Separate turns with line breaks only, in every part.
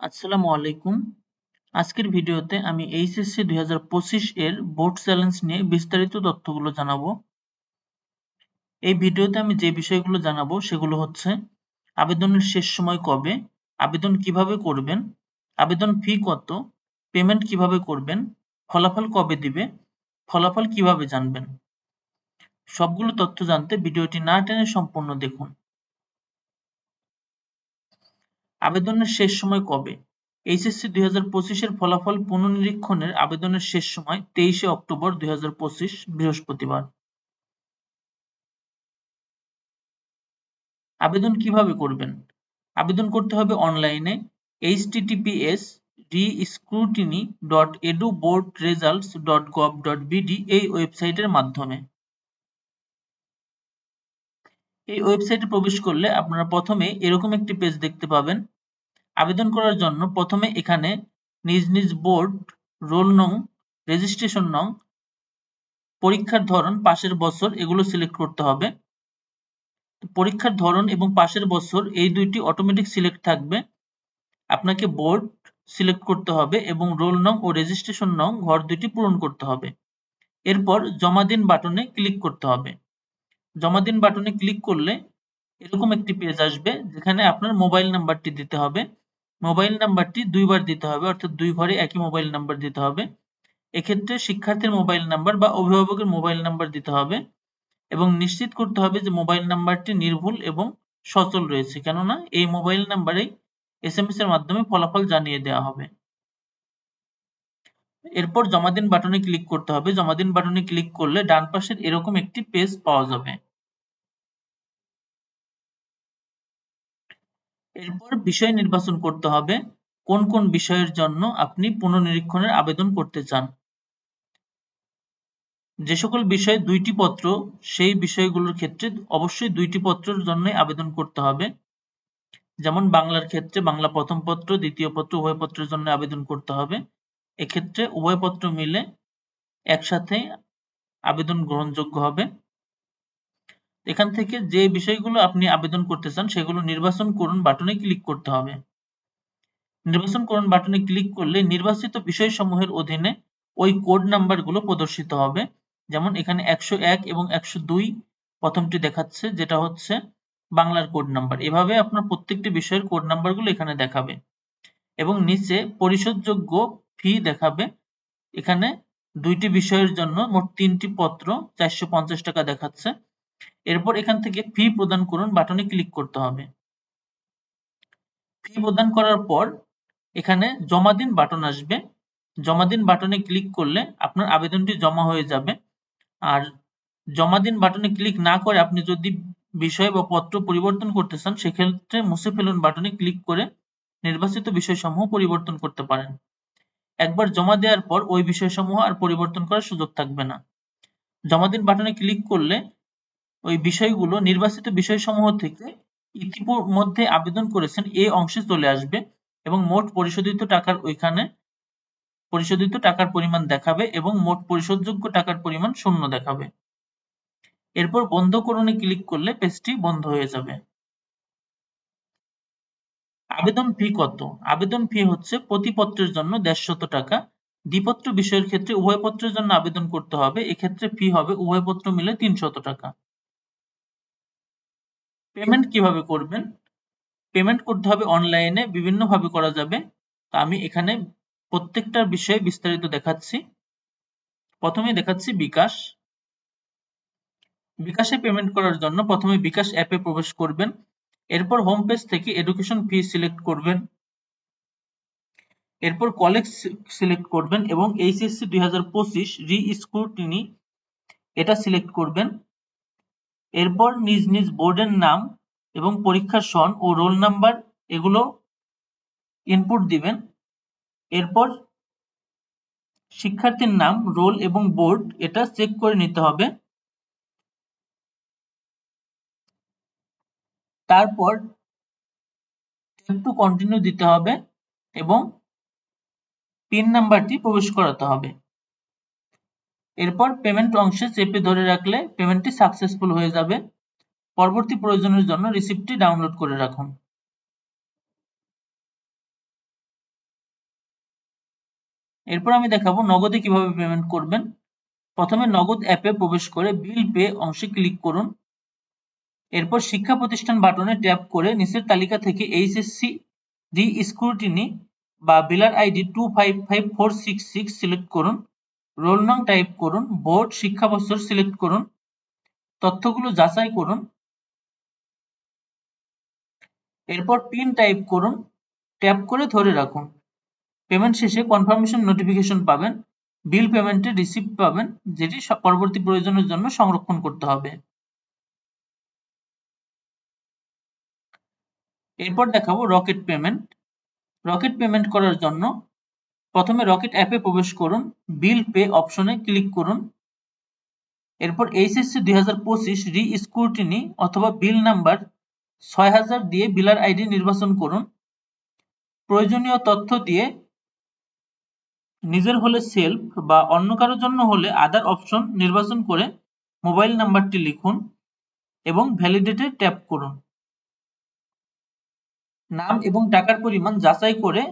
আসসালামু আলাইকুম। আজকের ভিডিওতে আমি এইচএসসি দুই হাজার পঁচিশ এর বোর্ড চ্যালেঞ্জ নিয়ে বিস্তারিত তথ্যগুলো জানাব। এই ভিডিওতে আমি যে বিষয়গুলো জানাব সেগুলো হচ্ছে, আবেদনের শেষ সময় কবে, আবেদন কীভাবে করবেন, আবেদন ফি কত, পেমেন্ট কীভাবে করবেন, ফলাফল কবে দিবে, ফলাফল কীভাবে জানবেন, সবগুলো তথ্য জানতে ভিডিওটি না টেনে সম্পূর্ণ দেখুন। আবেদনের শেষ সময় কবে? এইচএসসি দুই হাজার পঁচিশের ফলাফল পুনর্নিরীক্ষণের আবেদনের শেষ সময় তেইশে অক্টোবর দুই হাজার পঁচিশ, বৃহস্পতিবার। আবেদন কীভাবে করবেন? আবেদন করতে হবে অনলাইনে https rescrutiny dot edu board results dot gov dot BD এই ওয়েবসাইটের মাধ্যমে। এই ওয়েবসাইটে প্রবেশ করলে আপনারা প্রথমে এরকম একটি পেজ দেখতে পাবেন। আবেদন করার জন্য প্রথমে এখানে নিজ নিজ বোর্ড রোল নং রেজিস্ট্রেশন নং, পরীক্ষার ধরন, পাশের বছর এগুলো সিলেক্ট করতে হবে। পরীক্ষার ধরন এবং পাশের বছর এই দুইটি অটোমেটিক সিলেক্ট থাকবে। আপনাকে বোর্ড সিলেক্ট করতে হবে এবং রোল নং ও রেজিস্ট্রেশন নং ঘর দুইটি পূরণ করতে হবে। এরপর জমা দিন বাটনে ক্লিক করতে হবে। জমা দিন বাটনে ক্লিক করলে এরকম একটি পেজ আসবে, যেখানে আপনার মোবাইল নাম্বারটি দিতে হবে। মোবাইল নাম্বারটি দুইবার দিতে হবে, অর্থাৎ দুই ঘরে একই মোবাইল নাম্বার দিতে হবে। এক্ষেত্রে শিক্ষার্থীর মোবাইল নাম্বার বা অভিভাবকের মোবাইল নাম্বার দিতে হবে এবং নিশ্চিত করতে হবে যে মোবাইল নাম্বারটি নির্ভুল এবং সচল রয়েছে, কেননা এই মোবাইল নাম্বারেই এসএমএস এর মাধ্যমে ফলাফল জানিয়ে দেওয়া হবে। এরপর জমা দিন বাটনে ক্লিক করতে হবে। জমা দিন বাটনে ক্লিক করলে ডান পাশের এরকম একটি পেজ পাওয়া যাবে। এরপর বিষয় নির্বাচন করতে হবে, কোন কোন বিষয়ের জন্য আপনি পুনর্নিরীক্ষণের আবেদন করতে চান। যে সকল বিষয়ে দুইটি পত্র, সেই বিষয়গুলোর ক্ষেত্রে অবশ্যই দুইটি পত্রের জন্য আবেদন করতে হবে। যেমন বাংলার ক্ষেত্রে বাংলা প্রথম পত্র, দ্বিতীয় পত্র উভয় পত্রের জন্য আবেদন করতে হবে। এক্ষেত্রে উভয় পত্র মিলে একসাথে আবেদন গ্রহণযোগ্য হবে। এখান থেকে যে বিষয়গুলো আপনি আবেদন করতে চান, সেগুলো নির্বাচন করুন বাটনে ক্লিক করতে হবে। নির্বাচন করুন বাটনে ক্লিক করলে নির্বাচিত বিষয়সমূহের অধীনে ওই কোড নাম্বারগুলো প্রদর্শিত হবে। যেমন এখানে একশো এক এবং একশো দুই প্রথমটি দেখাচ্ছে, যেটা হচ্ছে বাংলার কোড নাম্বার। এভাবে আপনার প্রত্যেকটি বিষয়ের কোড নাম্বারগুলো এখানে দেখাবে এবং নিচে পরিশোধযোগ্য ফি দেখাবে। এখানে দুইটি বিষয়ের জন্য মোট তিনটি পত্র চারশো পঞ্চাশ টাকা দেখাচ্ছে। এরপর এখান থেকে ফি প্রদান করুন বাটনে ক্লিক করতে হবে। ফি প্রদান করার পর এখানে জমা দিন বাটন আসবে। জমা দিন বাটনে ক্লিক করলে আপনার আবেদনটি জমা হয়ে যাবে। আর জমা দিন বাটনে ক্লিক না করে আপনি যদি বিষয় বা পত্র পরিবর্তন করতে চান, সেক্ষেত্রে মুছে ফেলুন বাটনে ক্লিক করে নির্বাচিত বিষয়সমূহ পরিবর্তন করতে পারেন। একবার জমা দেওয়ার পর ওই বিষয়সমূহ আর পরিবর্তন করার সুযোগ থাকবে না। জমা দিন বাটনে ক্লিক করলে ওই বিষয়গুলো, নির্বাচিত বিষয়সমূহ থেকে ইতিমধ্যে আবেদন করেছেন এই অংশে চলে আসবে এবং মোট পরিশোধিত টাকার ওইখানে পরিশোধিত টাকার পরিমাণ দেখাবে এবং মোট পরিশোধযোগ্য টাকার পরিমাণ শূন্য দেখাবে। এরপর বন্ধ করণে ক্লিক করলে পেজটি বন্ধ হয়ে যাবে। আবেদন ফি কত? আবেদন ফি হচ্ছে প্রতি পত্রের জন্য দেড়শত টাকা। দ্বিপত্র বিষয়ের ক্ষেত্রে উভয় পত্রের জন্য আবেদন করতে হবে, এক্ষেত্রে ফি হবে উভয় পত্র মিলে তিনশত টাকা। পেমেন্ট কীভাবে করবেন? পেমেন্ট করতে হবে অনলাইনে বিভিন্ন ভাবে করা যাবে। তো আমি এখানে প্রত্যেকটার বিষয়ে বিস্তারিত দেখাচ্ছি। প্রথমে দেখাচ্ছি বিকাশ। বিকাশে পেমেন্ট করার জন্য প্রথমে বিকাশ অ্যাপে প্রবেশ করবেন। এরপর হোম পেজ থেকে এডুকেশন ফি সিলেক্ট করবেন। এরপর কলেজ সিলেক্ট করবেন এবং এইচএসসি দুই হাজার পঁচিশ রি স্ক্রুটিনি এটা সিলেক্ট করবেন। এরপর নিজ নিজ বোর্ডের নাম এবং পরীক্ষার সন ও রোল নাম্বার এগুলো ইনপুট দিবেন। এরপর শিক্ষার্থীর নাম রোল এবং বোর্ড এটা চেক করে নিতে হবে। তারপর টু কন্টিনিউ দিতে হবে এবং পিন নাম্বারটি প্রবেশ করাতে হবে। এরপর পেমেন্ট অংশে চেপে ধরে রাখলে পেমেন্টটি সাকসেসফুল হয়ে যাবে। পরবর্তী প্রয়োজনের জন্য রিসিপ্টটি ডাউনলোড করে রাখুন। এরপর আমি দেখাবো নগদে কীভাবে পেমেন্ট করবেন। প্রথমে নগদ অ্যাপে প্রবেশ করে বিল পে অংশে ক্লিক করুন। এরপর শিক্ষা প্রতিষ্ঠান বাটনে ট্যাপ করে নিচের তালিকা থেকে এইচএসসি ডি স্ক্রুটিনি বা biller ID two five five four six six select করুন। রোল নং টাইপ করুন, বোর্ড শিক্ষা বছর সিলেক্ট করুন, তথ্যগুলো যাচাই করুন, এরপর পিন টাইপ করুন, ট্যাপ করে ধরে রাখুন। পেমেন্ট শেষে কনফার্মেশন নোটিফিকেশন পাবেন, বিল পেমেন্টের রিসিপ্ট পাবেন, যেটি পরবর্তী প্রয়োজনের জন্য সংরক্ষণ করতে হবে। এরপর দেখাবো রকেট পেমেন্ট। রকেট পেমেন্ট করার জন্য প্রথমে রকেট অ্যাপে প্রবেশ করুন বিল পে অপশনে ক্লিক করুন। এরপর এইচএসসি দুই হাজার পঁচিশ রি স্ক্রুটিনি অথবা বিল নাম্বার ছয় হাজার দিয়ে বিলার আইডি নির্বাচন করুন। প্রয়োজনীয় তথ্য দিয়ে নিজের হলে সেলফ বা অন্য কারোর জন্য হলে আদার অপশন নির্বাচন করে মোবাইল নাম্বারটি লিখুন এবং ভ্যালিডেটে ট্যাপ করুন। নাম এবং টাকার পরিমাণ যাচাই করে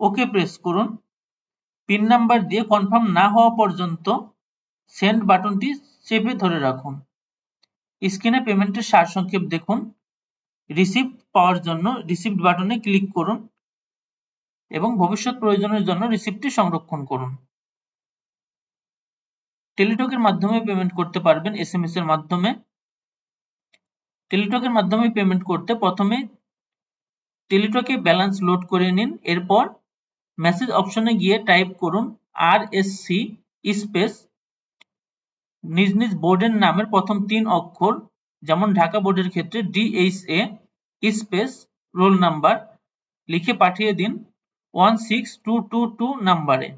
ওকে প্রেস করুন। পিন নাম্বার দিয়ে কনফার্ম না হওয়া পর্যন্ত সেন্ড বাটনটি চেপে ধরে রাখুন। স্ক্রিনে পেমেন্টের সারসংক্ষেপ দেখুন। রিসিপ্ট পাওয়ার জন্য রিসিপ্ট বাটনে ক্লিক করুন এবং ভবিষ্যৎ প্রয়োজনের জন্য রিসিপ্টটি সংরক্ষণ করুন। টেলিটকের মাধ্যমে পেমেন্ট করতে পারবেন এসএমএস এর মাধ্যমে। টেলিটকের মাধ্যমে পেমেন্ট করতে প্রথমে টেলিটকে ব্যালেন্স লোড করে নিন, এরপর মেসেজ অপশনে গিয়ে টাইপ করুন আর এস সি স্পেস নিজ নিজ বোর্ডের নামের প্রথম তিন অক্ষর, যেমন ঢাকা বোর্ডের ক্ষেত্রে ডিএইচএ স্পেস রোল নাম্বার লিখে পাঠিয়ে দিন one six two two two নাম্বারে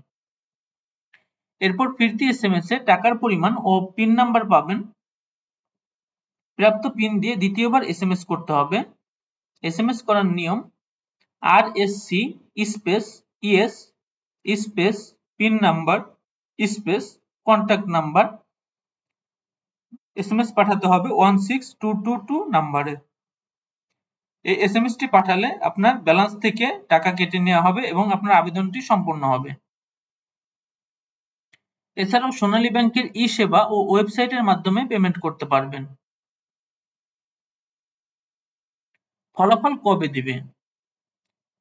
এরপর ফিরতি এস এম এস এ টাকার পরিমাণ ও পিন নাম্বার পাবেন। প্রাপ্ত পিন দিয়ে দ্বিতীয়বার এস এম এস করতে হবে। এস এম এস করার নিয়ম R S C space ES, space, PIN number, space contact number. S M S পাঠাতে হবে one six two two two নাম্বারে। এই এস এম এসটি পাঠালে আপনার ব্যালেন্স থেকে টাকা কেটে নেওয়া হবে এবং আপনার আবেদনটি সম্পূর্ণ হবে। এছাড়াও সোনালী ব্যাংকের ই সেবা ও ওয়েবসাইটের মাধ্যমে পেমেন্ট করতে পারবেন। ফলাফল কবে দিবে?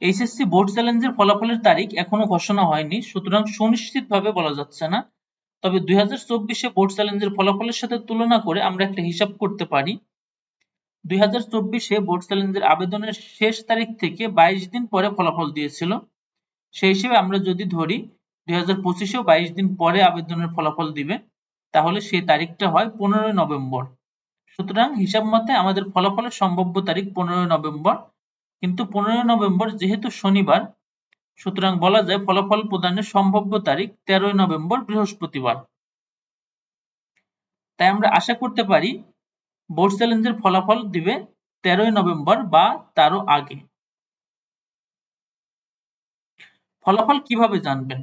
এইচএসসি বোর্ড চ্যালেঞ্জের ফলাফলের তারিখ এখনও ঘোষণা হয়নি, সুতরাং সুনিশ্চিতভাবে বলা যাচ্ছে না। তবে দুই হাজার চব্বিশে বোর্ড চ্যালেঞ্জের ফলাফলের সাথে তুলনা করে আমরা একটা হিসাব করতে পারি। দুই হাজার চব্বিশে বোর্ড চ্যালেঞ্জের আবেদনের শেষ তারিখ থেকে বাইশ দিন পরে ফলাফল দিয়েছিল। সেই হিসেবে আমরা যদি ধরি, দুই হাজার পঁচিশেও বাইশ দিন পরে আবেদনের ফলাফল দিবে, তাহলে সেই তারিখটা হয় পনেরোই নভেম্বর। সুতরাং হিসাব মতে আমাদের ফলাফলের সম্ভাব্য তারিখ পনেরোই নভেম্বর। কিন্তু পনেরোই নভেম্বর যেহেতু শনিবার, সুতরাং বলা যায় ফলাফল প্রদানের সম্ভাব্য তারিখ তেরোই নভেম্বর বৃহস্পতিবার। তাই আমরা আশা করতে পারি বোর্ড চ্যালেঞ্জের ফলাফল দিবে তেরোই নভেম্বর বা তারও আগে। ফলাফল কীভাবে জানবেন?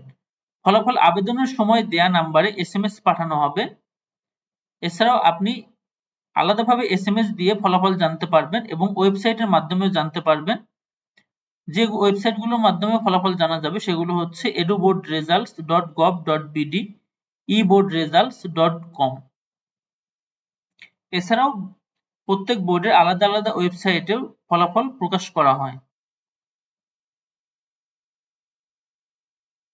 ফলাফল আবেদনের সময় দেয়া নাম্বারে এস পাঠানো হবে। এছাড়াও আপনি আলাদাভাবে এসএমএস দিয়ে ফলাফল জানতে পারবেন এবং ওয়েবসাইটের মাধ্যমেও জানতে পারবেন। যে ওয়েবসাইটগুলোর মাধ্যমে ফলাফল জানা যাবে সেগুলো হচ্ছে eduboard results dot gov dot BD eboard results dot com এছাড়াও প্রত্যেক বোর্ডের আলাদা আলাদা ওয়েবসাইটেও ফলাফল প্রকাশ করা হয়।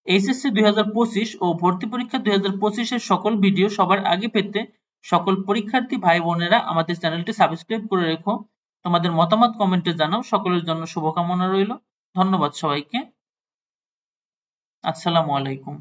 এইচএসসি দুই হাজার পঁচিশ ও ভর্তি পরীক্ষা দুই এর সকল ভিডিও সবার আগে পেতে সকল পরীক্ষার্থী ভাই বোনেরা আমাদের চ্যানেলটি সাবস্ক্রাইব করে রেখো। তোমাদের মতামত কমেন্টে জানাও। সকলের জন্য শুভকামনা রইল। ধন্যবাদ সবাইকে। আসসালামু আলাইকুম।